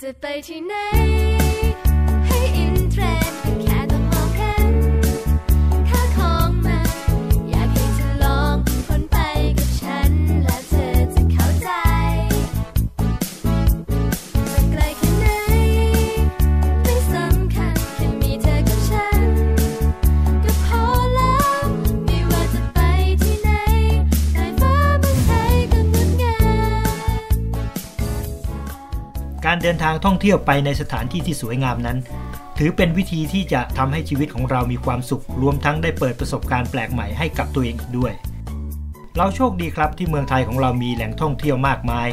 จะไป เดินทางท่องเที่ยวไปในสถานที่ที่สวยงามนั้น ถือเป็นวิธีที่จะทำให้ชีวิตของเรามีความสุข รวมทั้งได้เปิดประสบการณ์แปลกใหม่ให้กับตัวเองด้วย เราโชคดีครับที่เมืองไทยของเรามีแหล่งท่องเที่ยวมากมาย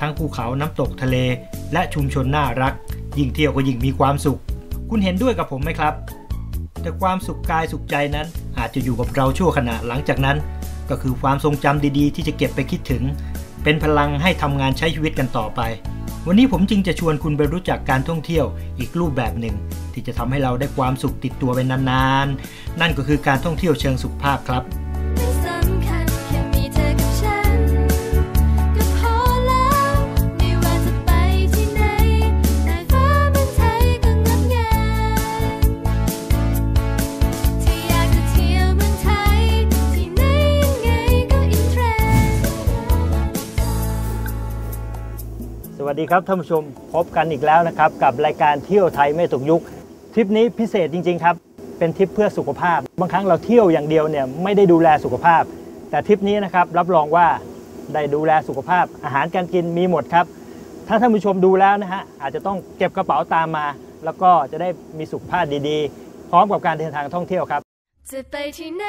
ทั้งภูเขาน้ำตกทะเล และชุมชนน่ารัก ยิ่งเที่ยวก็ยิ่งมีความสุข คุณเห็นด้วยกับผมไหมครับ แต่ความสุขกายสุขใจนั้น อาจจะอยู่กับเราชั่วขณะหลังจากนั้น ก็คือความทรงจำดีๆ ที่จะเก็บไปคิดถึง เป็นพลังให้ทำงานใช้ชีวิตกันต่อไป วันนี้ผมจึงจะชวนคุณไปรู้จักการท่องเที่ยวอีกรูปแบบหนึ่ง ที่จะทำให้เราได้ความสุขติดตัวไปนานๆ นั่นก็คือการท่องเที่ยวเชิงสุขภาพครับ วัสดีครับท่านผู้ชมพบกันอีกแล้วนะครับ กับรายการเที่ยวไทยไม่ตกยุคทริปนี้พิเศษจริง ๆ ครับ เป็นทริปเพื่อสุขภาพ บางครั้งเราเที่ยวอย่างเดียวเนี่ยไม่ได้ดูแลสุขภาพ แต่ทริปนี้นะครับรับรองว่าได้ดูแลสุขภาพ อาหารการกินมีหมดครับ ถ้าท่านผู้ชมดูแล้วนะฮะอาจจะต้องเก็บกระเป๋าตามมา แล้วก็จะได้มีสุขภาพดีๆ พร้อมกับการเดินทางท่องเที่ยวครับจะไปที่ไหน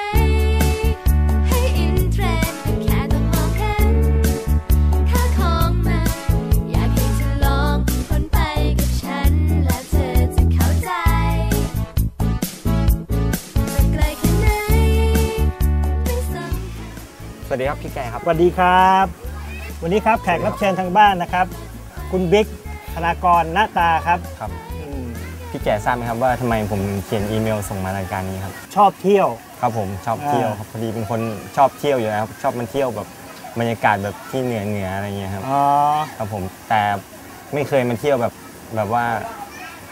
วัสดีครับพี่แกครับสวัสดีครับ วันนี้ครับแขกรับเชิญทางบ้านนะครับ คุณบิ๊กธนากรณตาครับครับอืมพี่แกทราบไหมครับว่าทำไมผมเขียนอีเมลส่งมารายการนี้ครับชอบเที่ยวครับผมชอบเที่ยวครับพอดีเป็นคนชอบเที่ยวอยู่แล้วครับชอบมันเที่ยวแบบบรรยากาศแบบที่เหนือเหนืออะไรเงี้ยครับอ๋อครับผมแต่ไม่เคยมาเที่ยวแบบแบบว่า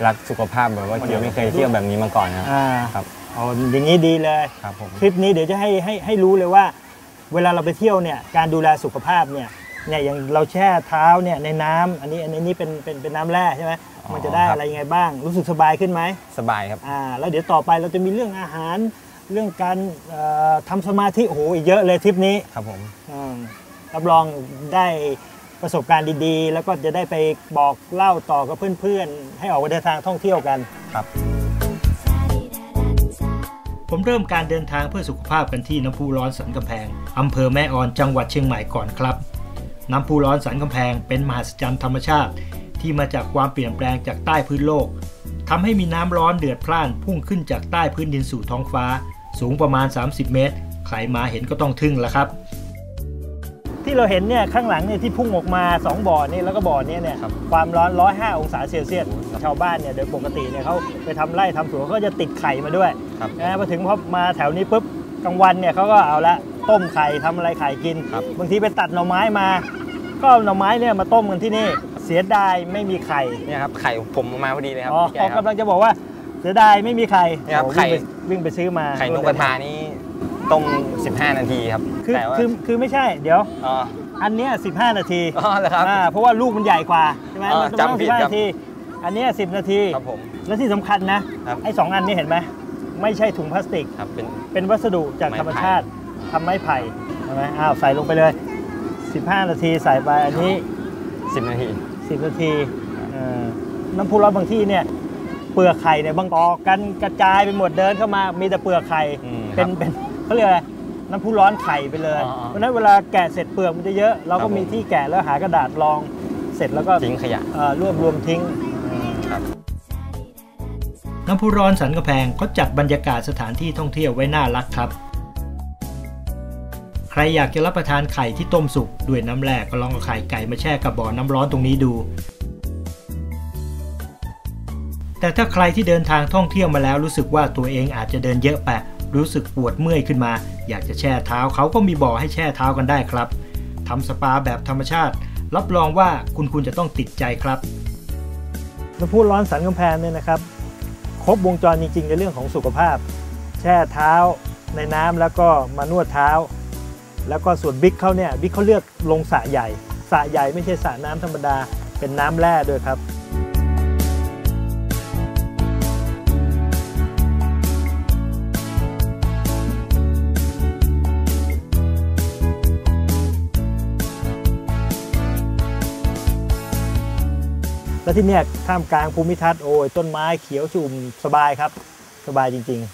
รักสุขภาพแบบว่าเที่ยวไม่เคยเที่ยวแบบนี้มาก่อนนะครับอ่าครับอ๋ออย่างนี้ดีเลยครับผมทริปนี้เดี๋ยวจะให้ให้ให้รู้เลยว่า เวลาเราไปเที่ยวเนี่ยการดูแลสุขภาพเนี่ยเนี่ยอย่างเราแช่เท้าเนี่ยในน้ำอันนี้อันนี้เป็นเป็นเป็นน้ำแร่ใช่ไหมมันจะได้อะไรยังไงบ้าง รู้สึกสบายขึ้นไหมสบายครับอ่าแล้วเดี๋ยวต่อไปเราจะมีเรื่องอาหารเรื่องการเอ่อทำสมาธิโอ้โหอีกเยอะเลยทริปนี้ครับผมอืมรับรองได้ประสบการณ์ดีๆ แล้วก็จะได้ไปบอกเล่าต่อกับเพื่อนๆ ให้ออกไปเดินทางท่องเที่ยวกันครับ ผมเริ่มการเดินทางเพื่อสุขภาพกันที่น้ำพุร้อนสันกำแพงอำเภอแม่ออนจังหวัดเชียงใหม่ก่อนครับ น้ำพุร้อนสันกำแพงเป็นมหัศจรรย์ธรรมชาติ ที่มาจากความเปลี่ยนแปลงจากใต้พื้นโลกทำให้มีน้ำร้อนเดือดพล่านพุ่งขึ้นจากใต้พื้นดินสู่ท้องฟ้า สูงประมาณ 30 เมตร ใครมาเห็นก็ต้องทึ่งละครับ ที่เราเห็นเนี่ยข้างหลังเนี่ยที่พุ่งออกมา 2 บ่อนี่แล้วก็บ่อนี้เนี่ยครับความร้อน 105 องศาเซลเซียส ชาวบ้านเนี่ยโดยปกติเนี่ยเขาไปทำไร่ทำสวนเขาก็จะติดไข่มาด้วยครับนะพอถึงพอมาแถวนี้ปุ๊บกลางวันเนี่ยเขาก็เอาละต้มไข่ทำอะไรไข่กินครับบางทีไปตัดหน่อไม้มา ก็เอาหน่อไม้เนี่ยมาต้มกันที่นี่เสียดายไม่มีไข่เนี่ยครับไข่ผมเอามาพอดีเลยครับอ๋อพี่แกครักำลังจะบอกว่าเสียดายไม่มีไข่เนี่ยครับโอ้ไข่วิ่งไปวิ่งไปซื้อมาไข่นกกระทานี่ต้ม 15 นาทีครับคือแต่ว่าคือคือไม่ใช่เดี๋ยวอ๋ออันเนี้ย15 นาทีอ๋อเหรอครับอ่าเพราะว่าลูกมันใหญ่กว่าใช่ไหมอ๋อมันต้องจำผิด15ครับนาที อันเนี้ย10นาที ครับผม และที่สำคัญนะครับไอ้สองอันนี้เห็นไหมไม่ใช่ถุงพลาสติกครับเป็นเป็นวัสดุจากไม้ธรรมไผ่ชาติทำไม้ไผ่ใช่ไหมอ้าวใส่ลงไปเลย 15 นาทีใส่ไปอันนี้ 10 นาที 10 นาทีเอ่อน้ำพุร้อนบางที่เนี่ยเปลือกไข่เนี่ยบางออกกันกระจายไปหมดเดินเข้ามามีแต่เปลือกไข่อืมเป็นครับเป็นเขาเรียกอะไรน้ำพุร้อนไข่ไปเลยอ๋ออ๋อเพราะฉะนั้นเวลาแกะเสร็จเปลือกมันจะเยอะ เราครัก็บผมมีที่แกะแล้วหากระดาษรองเสร็จแล้วก็ทิ้งขยะเอ่อรวบรวมทิ้งครับ น้ำพุร้อนสันกระแพงเขาจัดบรรยากาศสถานที่ท่องเที่ยวไว้น่ารักครับ ใครอยากจะรับประทานไข่ที่ต้มสุกด้วยน้ำแร่ก็ลองเอาไข่ไก่มาแช่กับบ่อน้ำร้อนตรงนี้ดู แต่ถ้าใครที่เดินทางท่องเที่ยวมาแล้วรู้สึกว่าตัวเองอาจจะเดินเยอะไปรู้สึกปวดเมื่อยขึ้นมา อยากจะแช่เท้าเขาก็มีบ่อให้แช่เท้ากันได้ครับทำสปาแบบธรรมชาติ รับรองว่าคุณคุณจะต้องติดใจครับน้ำพุร้อนสันกำแพงเนี่ยนะครับ ครบวงจรจริง ๆ ในเรื่องของสุขภาพ แช่เท้าในน้ำแล้วก็มานวดเท้า แล้วก็ส่วนบิ๊กเขาเนี่ยบิ๊กเขาเลือกลงสระใหญ่สระใหญ่ไม่ใช่สระน้ำธรรมดาเป็นน้ำแร่ด้วยครับ แล้วที่เนี่ยท่ามกลางภูมิทัศน์โอ้ยต้นไม้เขียวชุ่มสบายครับ สบายจริง ๆ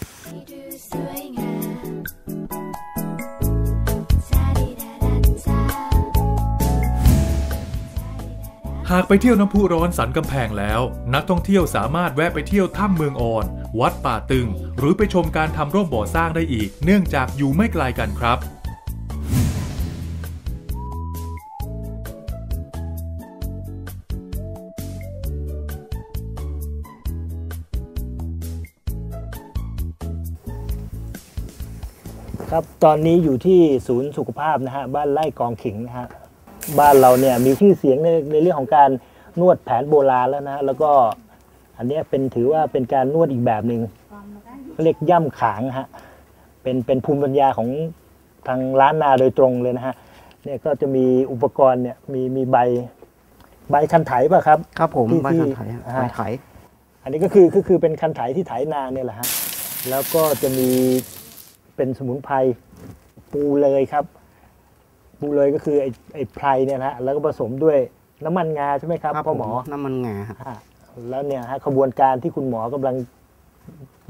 หากไปเที่ยวน้ำพุร้อนสันกำแพงแล้ว นักท่องเที่ยวสามารถแวะไปเที่ยวถ้ำเมืองอ่อน วัดป่าตึง หรือไปชมการทำร่มบ่อสร้างได้อีก เนื่องจากอยู่ไม่ไกลกันครับ ครับ ตอนนี้อยู่ที่ศูนย์สุขภาพนะฮะบ้านไร่กองขิงนะฮะบ้านเราเนี่ยมีชื่อเสียงในในเรื่องของการนวดแผนโบราณแล้วนะฮะแล้วก็อันเนี้ยเป็นถือว่าเป็นการนวดอีกแบบหนึ่งเขาเรียกย่ำขางฮะเป็นเป็นภูมิปัญญาของทางร้านนาโดยตรงเลยนะฮะเนี่ยก็จะมีอุปกรณ์เนี่ยมีมีใบใบคันไถป่ะครับ ครับผมที่ใบที่คันไถฮะอ่าใบไถ อันนี้ก็คือก็คือเป็นคันไถที่ไถนาเนี่ยแหละฮะแล้วก็จะมี เป็นสมุนไพรปูเลยครับ ปูเลยก็คือไอ้ไอ้ไพรเนี่ยนะฮะแล้วก็ผสมด้วยน้ำมันงาใช่ไหมครับพ่อหมอผน้ำมันงาฮะฮะแล้วเนี่ยฮะขบวนการที่คุณหมอกำลัง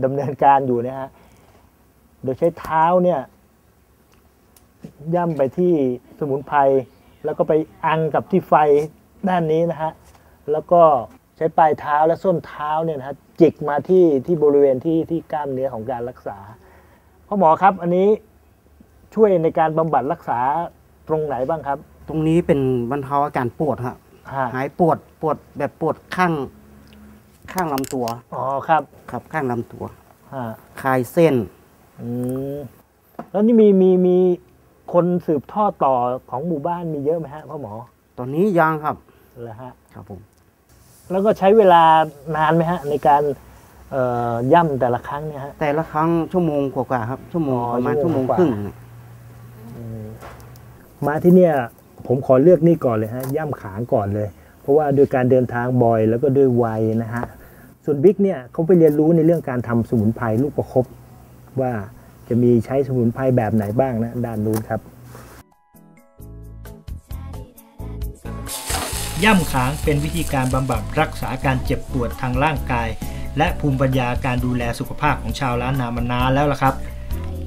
ดำเนินการอยู่เนี่ยฮะโดยใช้เท้าเนี่ย ย่ำไปที่สมุนไพรแล้วก็ไปอังกับที่ไฟด้านนี้นะฮะแล้วก็ใช้ปลายเท้าและส้นเท้าเนี่ยนะฮะจิกมาที่ที่บริเวณที่ที่กล้ามเนื้อของการรักษา พ่อหมอครับ อันนี้ช่วยในการบำบัดรักษาตรงไหนบ้างครับ ตรงนี้เป็นบรรเทาอาการปวดฮะฮะหายปวดปวดแบบปวดข้าง ข้างลำตัวอ๋อครับ ครับข้างลำตัวฮะคลายเส้นอืมแล้วนี่มีมีมีคนสืบทอดต่อของหมู่บ้านมีเยอะไหมฮะพ่อหมอ ตอนนี้ยังครับเหรอฮะ ครับผม แล้วก็ใช้เวลานานไหมฮะ ในการเอ่อ ย่ำแต่ละครั้งเนี่ยฮะแต่ละครั้งชั่วโมงกว่าๆครับ ชั่วโมงอ๋อประมาณชั่ชั่ววโมโมงงกว่าครึ่งมาที่เนี่ยผมขอเลือกนี่ก่อนเลยฮะย่ำขางก่อนเลย เพราะว่าโดยการเดินทางบ่อยแล้วก็ด้วยวัยนะฮะส่วนบิ๊กเนี่ยเขาไปเรียนรู้ในเรื่องการทำสมุนไพรลูกประคบว่าจะมีใช้สมุนไพรแบบไหนบ้างนะด้านนู้นครับ ย่ำขางเป็นวิธีการบำบัดรักษาการเจ็บปวดทางร่างกาย และภูมิปัญญาการดูแลสุขภาพของชาวล้านนามานานแล้วล่ะครับ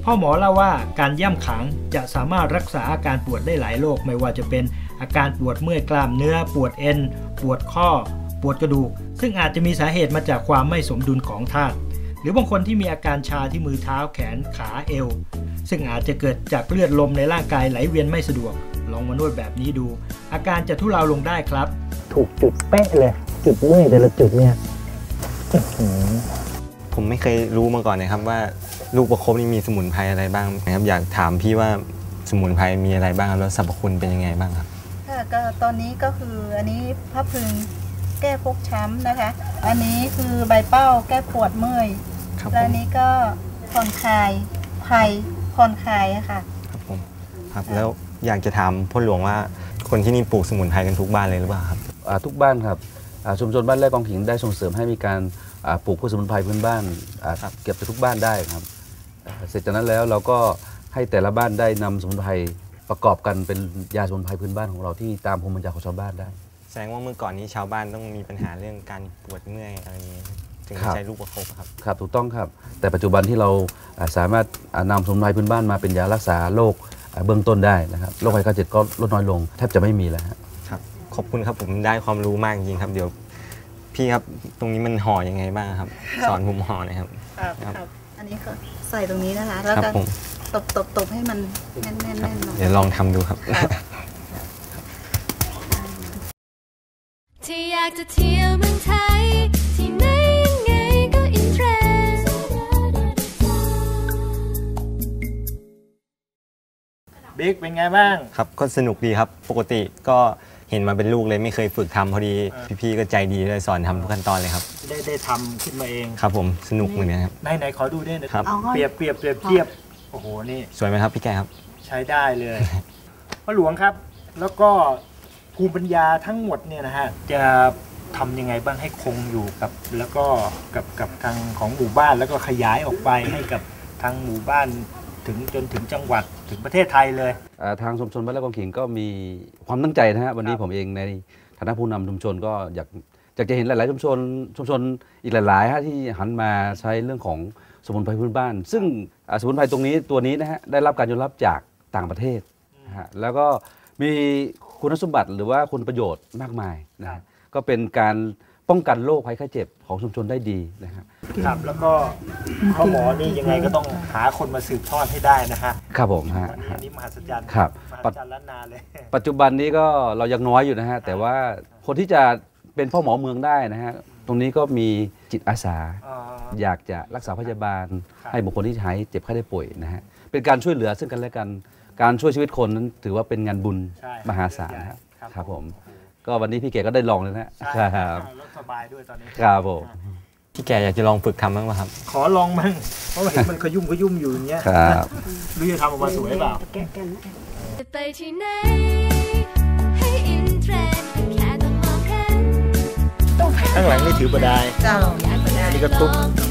พ่อหมอเล่าว่าการย่ำขางจะสามารถรักษาอาการปวดได้หลายโรคไม่ว่าจะเป็นอาการปวดเมื่อยกล้ามเนื้อ ปวดเอ็น ปวดข้อ ปวดกระดูก ซึ่งอาจจะมีสาเหตุมาจากความไม่สมดุลของธาตุหรือบางคนที่มีอาการชาที่มือเท้าแขนขาเอว ซึ่งอาจจะเกิดจากเลือดลมในร่างกายไหลเวียนไม่สะดวก ลองมานวดแบบนี้ดู อาการจะทุเลาลงได้ครับ ถูกจุดเป๊ะเลย จุดเมื่อยแต่ละจุดเนี่ย ผมไม่เคยรู้มาก่อนนะครับว่าลูกประคบนี่มีสมุนไพรอะไรบ้างนะครับ อยากถามพี่ว่าสมุนไพรมีอะไรบ้างครับแล้วสรรพคุณเป็นยังไงบ้างครับค่ะก็ตอนนี้ก็คืออันนี้พระพึงแก้ฟกช้ำนะคะ อันนี้คือใบเป้าแก้ปวดเมื่อยครับผและอัมนนี้ก็ผ่อนคลายภัยผ่อนคลายอะค่ะ ครับผมครับแล้วอยากจะถามพ่อหลวงว่าคนที่นี่ปลูกสมุนไพรกันทุกบ้านเลยหรือเปล่าครับอ่าทุกบ้านครับอ่า ชุมชนบ้านไร่กองหินได้ส่งเสริมให้มีการอ่าปลูกพืชสมุนไพรพื้นบ้านอ่าเก็บจากทุกบ้านได้ครับอ่าเสร็จจากนั้นแล้วเราก็ให้แต่ละบ้านได้นำสมุนไพรประกอบกันเป็นยาสมุนไพรพื้นบ้านของเราที่ตามภูมิปัญญาของชาวบ้านได้ แสดงว่าเมื่อก่อนนี้ชาวบ้านต้องมีปัญหาเรื่องการปวดเมื่อยอะไรอย่างนี้ถึงครับใช้ลูกประคบครับครับถูกต้องครับ แต่ปัจจุบันที่เราอ่าสามารถอ่านำสมุนไพรพื้นบ้านมาเป็นยารักษาโรคอ่าเบื้องต้นได้นะครับโรคภัยไข้เจ็บก็ลดน้อยลงแทบจะไม่มีแล้วฮะครับ ขอบคุณครับผมได้ความรู้มากจริงๆครับ เดี๋ยวพี่ครับตรงนี้มันห่อยังไงบ้างครับ สอนผมห่อหน่อยครับครับ อันนี้ก็ใส่ตรงนี้นะคะ แล้วครับก็ผม ตบตบตบให้มันแน่นแน่นครับแน่นหน่อย เดี๋ยวลองทำดูครับ ที่อยากจะเที่ยวเมืองไทย ที่ไหนยังไงก็อินเทรนด์บิ๊กเป็นไงบ้าง ครับก็สนุกดีครับ ปกติก็ เห็นมาเป็นลูกเลยไม่เคยฝึกทำพอดี พี่ๆก็ใจดีเลยสอนทำทุกขั้นตอนเลยครับ ได้ได้ทำขึ้นมาเองครับผมสนุกเหมือนกันครับไหนไหนขอดูด้วยนะครับ เอาเปรียบเปรียบเปรียบเทียบโอ้โหนี่ สวยไหมครับพี่แกครับ ใช้ได้เลยพ่อหลวงครับ แล้วก็ภูมิปัญญาทั้งหมดเนี่ยนะฮะจะทำยังไงบ้างให้คงอยู่กับ แล้วก็กับกับทางของหมู่บ้านแล้วก็ขยายออกไปให้กับทางหมู่บ้าน ถึงจนถึงจังหวัดถึงประเทศไทยเลย อ่าทางชุมชนบ้านไร่กองขิงก็มีความตั้งใจนะฮะวันนี้ครับผมเองในฐานะผู้นำชุมชนก็อยากอยากจะเห็นหลาย ๆ ชุมชนชุมชนอีกหลายๆฮะที่หันมาใช้เรื่องของสมุนไพรพื้นบ้าน ซึ่งอ่าสมุนไพรตรงนี้ตัวนี้นะฮะได้รับการยอมรับจากต่างประเทศนะฮะแล้วก็มีคุณสมบัติหรือว่าคุณประโยชน์มากมายนะฮะก็เป็นการ ป้องกันโรคภัยไข้เจ็บของชุมชนได้ดีนะฮะครับ แล้วก็พ่อหมอนี่ยังไงก็ต้องหาคนมาสืบทอดให้ได้นะฮะครับผมฮะอันนี้อันนี้มหัศจรรย์ครับมหัศจรรย์ล้านนาเลยปัจจุบันนี้ก็เรายังน้อยอยู่นะฮะแต่ว่าคนที่จะเป็นพ่อหมอเมืองได้นะฮะตรงนี้ก็มีจิตอาสาอ๋ออยากจะรักษาพยาบาลครับให้บุคคลที่หายเจ็บไข้ได้ป่วยนะฮะเป็นการช่วยเหลือซึ่งกันและกันการช่วยชีวิตคนนั้นถือว่าเป็นงานบุญใช่มหาศาลนะครับครับครับผม ก็วันนี้พี่เก๋ก็ได้ลองเลยนะฮะใช่ครับรถสบายด้วยตอนนี้ครับผมพี่แกอยากจะลองฝึกทำบ้างไหมครับ ขอลองมั่งเพราะว่าเห็นมันขยุ่มขยุ่มอยู่อย่างเงี้ยครับรู้จะทำออกมาสวยเปล่าแกะกันนะจะไปที่ไหนให้อินเทรนด์ก็แค่ต้องมองเห็นข้างหลังนี่ถือบดายเจ้าอันนี้ก็ตุ๊บลองทำไ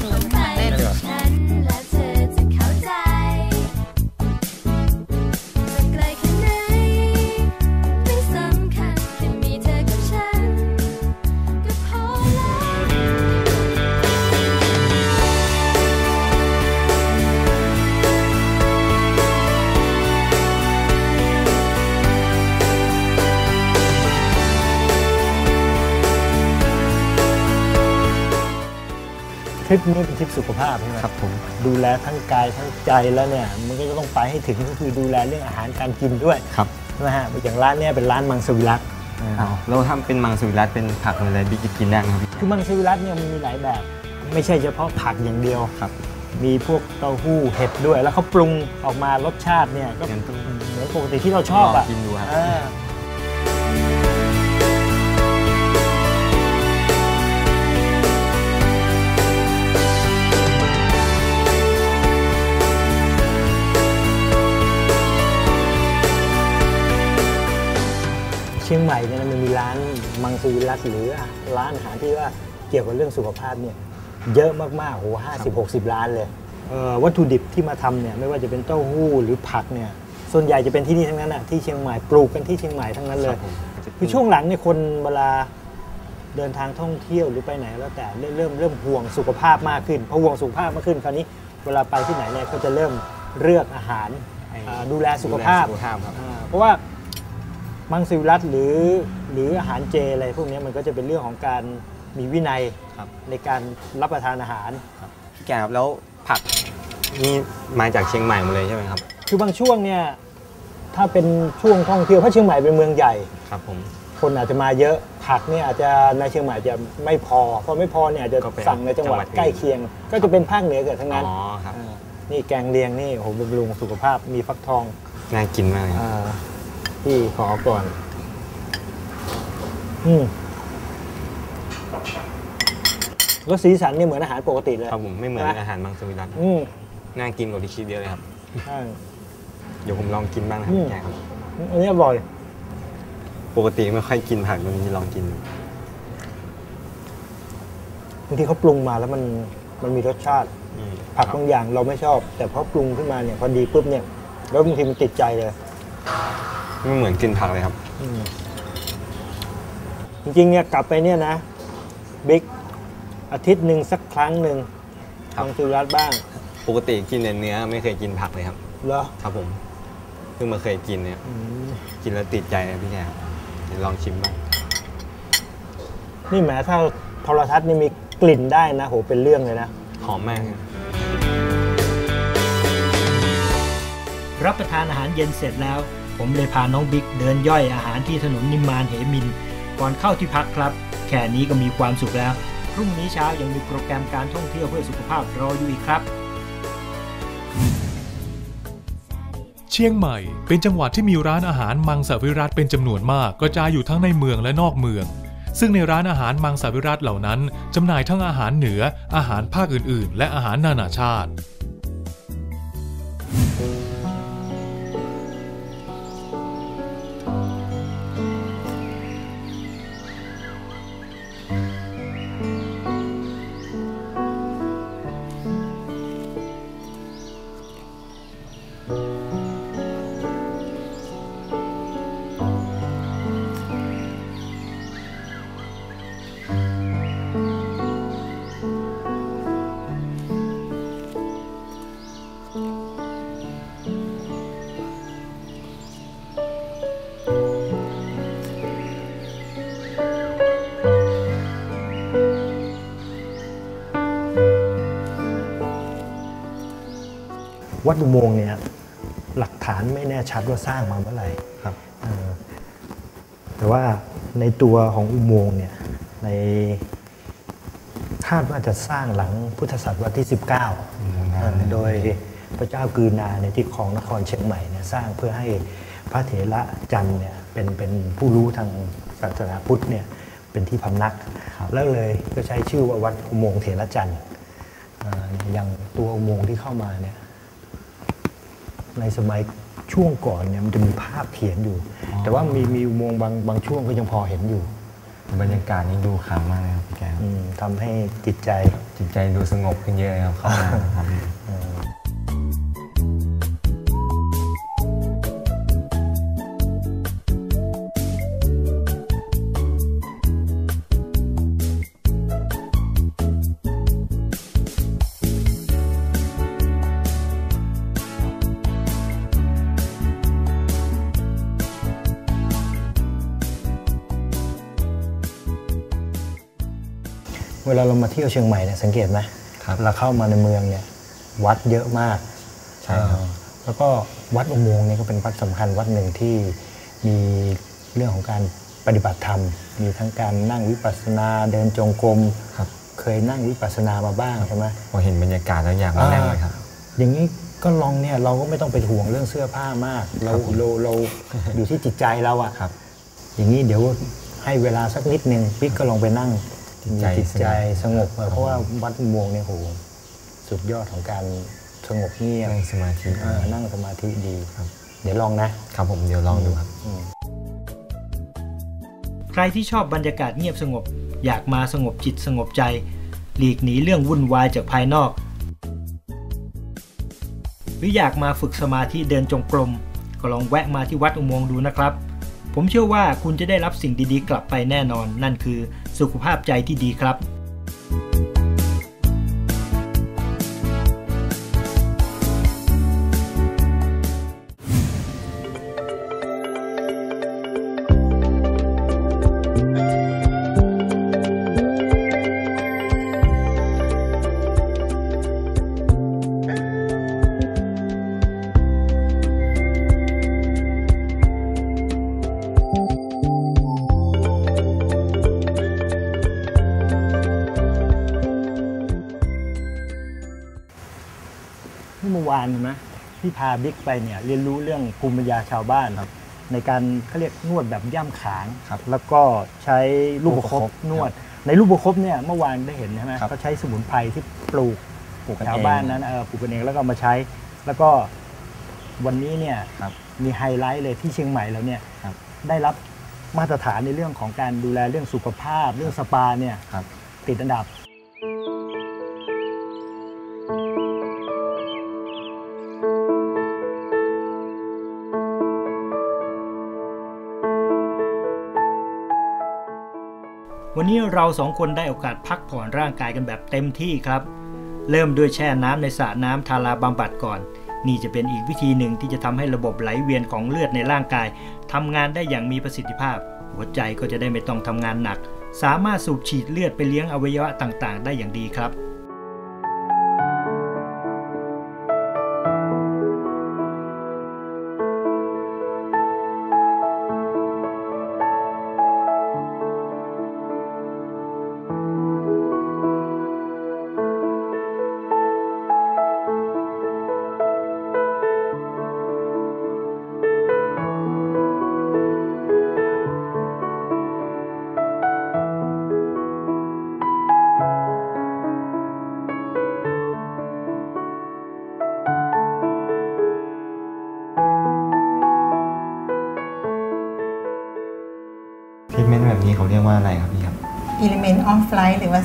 ปกับ ริปนี้เป็นทริปสุขภาพใช่ไหมครับผมดูแลทั้งกายทั้งใจแล้วเนี่ยมันก็จะต้องไปให้ถึงก็คือดูแลเรื่องอาหารการกินด้วยครับใช่ไหมฮะอย่างร้านเนี้ยเป็นร้านมังสวิรัตอ้าวแล้วถ้าเป็นมังสวิรัตเป็นผักอะไรบิ๊กกินได้ไหมครับพี่คือมังสวิรัตเนี่ยมันมีหลายแบบ ไม่ใช่เฉพาะผักอย่างเดียวครับ มีพวกเต้าหู้เห็ดด้วย แล้วเขาปรุงออกมารสชาติเนี่ยก็งั้นต้องเหมือนปกติที่เราชอบอะลองกินดูครับ ชียงใหม่เนี่ยนะมันมีร้านมังสวิรัตหรือร้านอาหารที่ว่าเกี่ยวกับเรื่องสุขภาพเนี่ยเยอะมากๆโหห้าสิบหกสิบล้านเลยเอ่อวัตถุดิบที่มาทำเนี่ยไม่ว่าจะเป็นเต้าหู้หรือผักเนี่ยส่วนใหญ่จะเป็นที่นี่ทั้งนั้นอะที่เชียงใหม่ปลูกกันที่เชียงใหม่ทั้งนั้นเลยคือช่วงหลังเนี่ยคนเวลาเดินทางท่องเที่ยวหรือไปไหนแล้วแต่เริ่มเริ่มเริ่มห่วงสุขภาพมากขึ้นพอห่วงสุขภาพมากขึ้นคราวนี้เวลาไปที่ไหนเนี่ยก็จะเริ่มเลือกอาหารอ่าดูแลสุขภาพดูแลสุขภาพครับอ่าเพราะว่า มังสวิรัตหรือหรืออาหารเจอะไรพวกเนี้ยมันก็จะเป็นเรื่องของการมีวินัยครับในการรับประทานอาหารพี่แกครับแล้วผักนี่มาจากเชียงใหม่หมดเลยใช่ไหมครับ คือบางช่วงเนี่ยถ้าเป็นช่วงท่องเที่ยวเพราะเชียงใหม่เป็นเมืองใหญ่ครับผมคนอาจจะมาเยอะผักเนี่ยอาจจะในเชียงใหม่จะไม่พอพอไม่พอเนี่ยอาจจะก็ไปสั่งในจังหวัดจังหวัดอื่นใกล้เคียง ก็จะเป็นภาคเหนือเกิดทั้งนั้นอ๋อครับานี่แกงเลียงนี่โอ้โหบำรุงสุขภาพมีฟักทองน่ากินมากเลย ครับอ่าพี่ขอก่อน อืมรสสีสันเนี่ยเหมือนอาหารปกติเลย ครับผมไม่เหมือนนะอาหารมังสวิรัตอืมน่ากินกว่าที่คิดเยอะเลยครับ ใช่ เดี๋ยวผมลองกินบ้างนะครัอืบมพี่แกครับ อันนี้อร่อย ปกติไม่ค่อยกินผักตรงนี้ลองกิน บางทีเขาปรุงมาแล้วมันมันมีรสชาติ อืมผักครับบางอย่างเราไม่ชอบ แต่พอปรุงขึ้นมาเนี่ยพอดีปุ๊บเนี่ย แล้วบางทีมันติดใจเลย ไม่เหมือนกินผักเลยครับอืมจริงๆเนี่ยกลับไปเนี่ยนะบิ๊กอาทิตย์หนึ่งสักครั้งหนึ่งครับลองซื้อรัดบ้างปกติกินแต่เนื้อไม่เคยกินผักเลยครับ เหรอครับผมเพิ่งมาเคยกินเนี่ย อืมกินแล้วติดใจเลยพี่แกครับเดี๋ยวลองชิมบ้างนี่แหมถ้าโทรทัศน์นี่มีกลิ่นได้นะโหเป็นเรื่องเลยนะ หอมมากครับ รับประทานอาหารเย็นเสร็จแล้ว ผมเลยพาน้องบิ๊กเดินย่อยอาหารที่ถนนนิมมานเหมิน ก่อนเข้าที่พักครับ แค่นี้ก็มีความสุขแล้ว พรุ่งนี้เช้ายังมีโปรแกรมการท่องเที่ยวเพื่อสุขภาพรออยู่อีกครับ เชียงใหม่ เป็นจังหวัดที่มีร้านอาหารมังสวิรัตเป็นจำนวนมากกระจายอยู่ทั้งในเมืองและนอกเมืองซึ่งในร้านอาหารมังสวิรัตเหล่านั้นจำหน่ายทั้งอาหารเหนือ อาหารภาคอื่น ๆ และอาหารนานาชาติ วัดอุโมงค์เนี่ยหลักฐานไม่แน่ชัดว่าสร้างมาเมื่อไหร่ครับเออแต่ว่าในตัวของอุโมงค์เนี่ยในคาดว่าจะสร้างหลังพุทธศตวรรษที่ 19เออโดยพระเจ้ากือนาในยที่ครองนครเชียงใหม่เนี่ยสร้างเพื่อให้พระเถระจันทร์เนี่ยเป็นเป็นผู้รู้ทางศาสนาพุทธเนี่ยเป็นที่พำนัก แล้วเลยก็ใช้ชื่อว่าวัดอุโมงค์เถระจันทร์เอ่ออย่างตัวอุโมงค์ที่เข้ามาเนี่ย ในสมัยช่วงก่อนเนี่ยมันจะมีภาพเขียนอยู่ แต่ว่ามีมีอุโมงค์บางบางช่วงก็ยังพอเห็นอยู่ บรรยากาศนี่ดูขลังมากเลยครับพี่แกครับอืมทำให้จิตใจจิตใจดูสงบขึ้นเยอะเลยครับเข้ามาครับ เวลาเรามาเที่ยวเชียงใหม่เนี่ยสังเกตไหมครับเราเข้ามาในเมืองเนี่ยวัดเยอะมากใช่ครับเอ่อแล้วก็วัดอุโมงค์เนี่ยก็เป็นวัดสำคัญวัดหนึ่งที่มีเรื่องของการปฏิบัติธรรม มีทั้งการนั่งวิปัสสนาเดินจงกรมครับเคยนั่งวิปัสสนามาบ้างใช่ไหมพอเห็นบรรยากาศแล้วอยากมานั่งเลยครับ อย่างนี้ก็ลองเนี่ยเราก็ไม่ต้องไปห่วงเรื่องเสื้อผ้ามาก เราครับผมเราเราอยู่ที่จิตใจเราอะครับ อย่างนี้เดี๋ยวให้เวลาสักนิดนึงปิ๊กก็ลองไปนั่ง จิตมีใจจิตใจสสงงบบเพราะว่าวัดอุโมงค์เนี่ยโหสุดยอดของการสงบเงียบนั่งสมาธิเออนั่งสมาธิดีครับ เดี๋ยวลองนะครับผมเดี๋ยวลองดูครับใครที่ชอบบรรยากาศเงียบสงบ อยากมาสงบจิตสงบใจ หลีกหนีเรื่องวุ่นวายจากภายนอก หรืออยากมาฝึกสมาธิเดินจงกรมก็ลองแวะมาที่วัดอุโมงค์ดูนะครับ ผมเชื่อว่าคุณจะได้รับสิ่งดีๆ กลับไปแน่นอน นั่นคือ สุขภาพใจที่ดีครับานเห็นไหมที่พาบิ๊กไปเนี่ยเรียนรู้เรื่องภูมิปัญญาชาวบ้านครับ ในการเขาเรียกนวดแบบย่ำขางครับแล้วก็ใช้ลูกประคบลูกประคบนวด ในลูกประคบเนี่ยเมื่อวานได้เห็นใช่ไหมครับเขาใช้สมุนไพรที่ปลูกปลูกกันชาวเองบ้านนั้นเออปลูกกันเองแล้วก็เอามาใช้ แล้วก็วันนี้เนี่ยครับมีไฮไลท์เลยที่เชียงใหม่แล้วเนี่ยครับได้รับมาตรฐานในเรื่องของการดูแลเรื่องสุขภาพ เรื่องสปาเนี่ยครับติดอันดับ วันนี้เราสองคนได้โอกาสพักผ่อนร่างกายกันแบบเต็มที่ครับ เริ่มด้วยแช่น้ำในสระน้ำทาราบำบัดก่อน นี่จะเป็นอีกวิธีหนึ่งที่จะทำให้ระบบไหลเวียนของเลือดในร่างกายทำงานได้อย่างมีประสิทธิภาพ หัวใจก็จะได้ไม่ต้องทำงานหนัก สามารถสูบฉีดเลือดไปเลี้ยงอวัยวะต่างๆ ได้อย่างดีครับ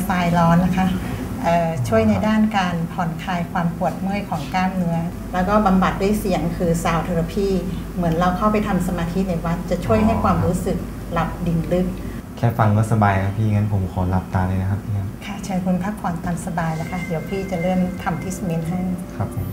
flight หรือว่าทรายร้อนนะคะเอ่อช่วยในด้านการผ่อนคลายความปวดเมื่อยของกล้ามเนื้อ แล้วก็บำบัดด้วยเสียงคือ sound therapy เหมือนเราเข้าไปทำสมาธิในวัดจะช่วยให้ความรู้สึกหลับดิ่งลึก แค่ฟังก็สบายครับพี่งั้นผมขอหลับตาเลยนะครับพี่ครับค่ะเชิญคุณพักผ่อนตามสบายแล้วค่ะเดี๋ยวพี่จะเริ่มทำทิสเมนให้ครับผม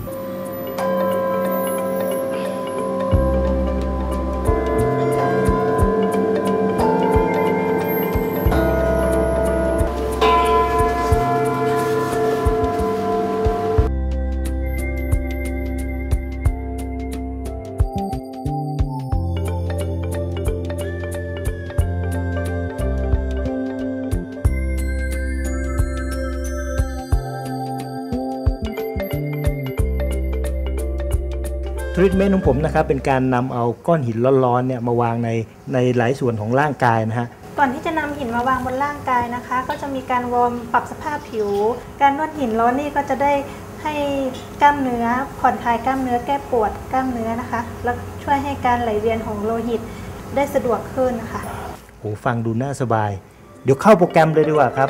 เมนต์ของผมนะครับเป็นการนำเอาก้อนหินร้อนๆเนี่ยมาวางในในหลายส่วนของร่างกายนะฮะก่อนที่จะนำหินมาวางบนร่างกายนะคะ ก็จะมีการวอร์มปรับสภาพผิว การนวดหินร้อนนี่ก็จะได้ให้กล้ามเนื้อผ่อนคลายกล้ามเนื้อแก้ปวดกล้ามเนื้อนะคะ แล้วช่วยให้การไหลเวียนของโลหิตได้สะดวกขึ้นนะคะโอ้ฟังดูน่าสบาย เดี๋ยวเข้าโปรแกรมเลยดีกว่าครับ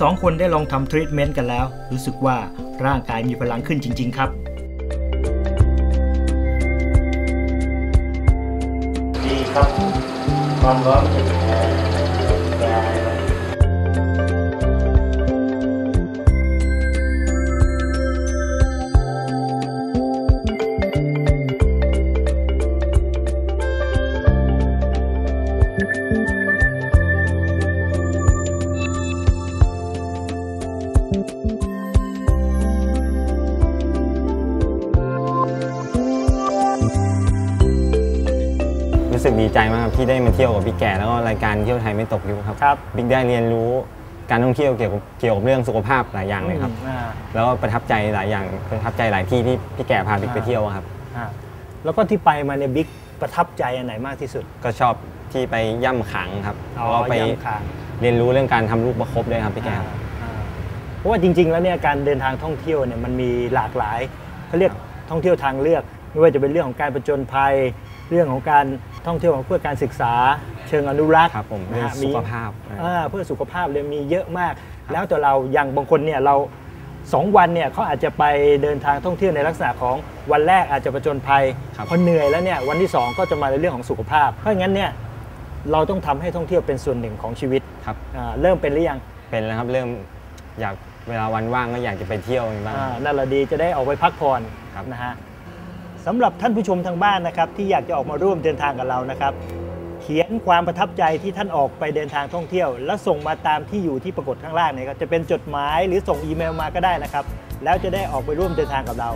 สองคนได้ลองทำทรีทเมนต์กันแล้ว รู้สึกว่าร่างกายมีพลังขึ้นจริง ๆ ครับดีครับความร้อนจะแผ่ ที่ได้มาเที่ยวกับพี่แก่แล้วก็รายการเที่ยวไทยไม่ตกยุคครับครับบิ๊กได้เรียนรู้การท่องเที่ยวเกี่ยวกับเกี่ยวกับเรื่องสุขภาพหลายอย่างเลยครับ อ่าแล้วก็ประทับใจหลายอย่างประทับใจหลายที่ที่พี่แก่พาบิ๊กไปเที่ยวครับ อ่าแล้วก็ที่ไปมาเนี่ยบิ๊กประทับใจอันไหนมากที่สุดก็ชอบที่ไปย่ำขังครับอ๋อแล้วก็ไปย่ำขังเรียนรู้เรื่องการทำลูกประคบด้วยครับพี่แก่ครับ อ่าเพราะว่าจริง ๆ แล้วเนี่ยการเดินทางท่องเที่ยวเนี่ยมันมีหลากหลายเขาเรียกท่องเที่ยวทางเลือก ไม่ว่าจะเป็นเรื่องของการประจนภัย เรื่องของการท่องเที่ยวของเพื่อการศึกษาเชิงอนุรักษ์ครับผมนะเรื่องฮะสุขภาพอ่าเพื่อสุขภาพเลยมีเยอะมาก แล้วแต่เราอย่างบางคนเนี่ยเราสองวันเนี่ยเขาอาจจะไปเดินทางท่องเที่ยวในลักษณะของวันแรกอาจจะประจนภัยครับพอเหนื่อยแล้วเนี่ยวันที่สองก็จะมาในเรื่องของสุขภาพ เพราะงั้นเนี่ยเราต้องทำให้ท่องเที่ยวเป็นส่วนหนึ่งของชีวิตครับอ่าเริ่มเป็นหรือยังเป็นแล้วครับเริ่มอยากเวลาวันว่างก็อยากจะไปเที่ยวบ้างอ่านั่นแหละดีจะได้ออกไปพักผ่อนครับนะฮะ สำหรับท่านผู้ชมทางบ้านนะครับ ที่อยากจะออกมาร่วมเดินทางกับเรานะครับ เขียนความประทับใจที่ท่านออกไปเดินทางท่องเที่ยว แล้วส่งมาตามที่อยู่ที่ปรากฏข้างล่างเนี่ยครับจะเป็นจดหมายหรือส่งอีเมลมาก็ได้นะครับ แล้วจะได้ออกไปร่วมเดินทางกับเรา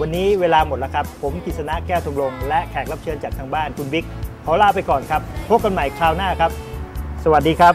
วันนี้เวลาหมดแล้วครับ ผมกฤษณะแก้วทงรงและแขกรับเชิญจากทางบ้านคุณบิ๊กขอลาไปก่อนครับพบกันใหม่คราวหน้าครับ สวัสดีครับ